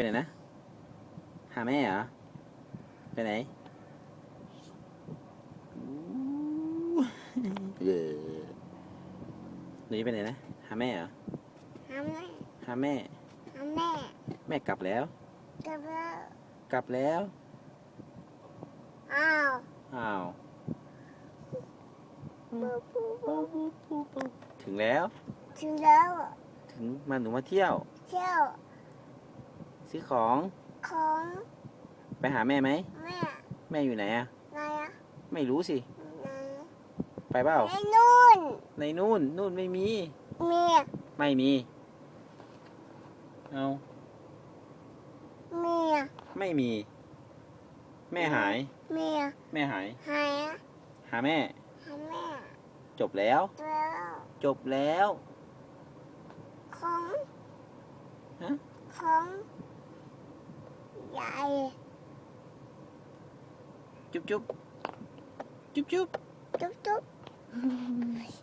ไปไหนนะ หาแม่เหรอ ไปไหนอู้เออหนูจะไปไหนนะ หาแม่เหรอ หาแม่หาแม่ หาแม่แม่กลับแล้ว กลับแล้วกลับแล้ว อ้าวอ้าว บูบูบูถึงแล้ว ถึงแล้ว ถึงมาหนูมาเที่ยว เที่ยว ซื้อของ ของไปหาแม่ไหม แม่แม่อยู่ไหนอะไหนอะไม่รู้สิ ไหนไปเปล่า ไอ้นู่นในนู่น นู่นไม่มี เมียไม่มี เอาเมียไม่มี แม่หาย เมียแม่หาย หายอะหาแม่ หาแม่จบแล้ว แล้วจบแล้ว ของฮะ ของ ใหญ่ จุ๊บจุ๊บจุ๊บจุ๊บจุ๊บจุ๊บ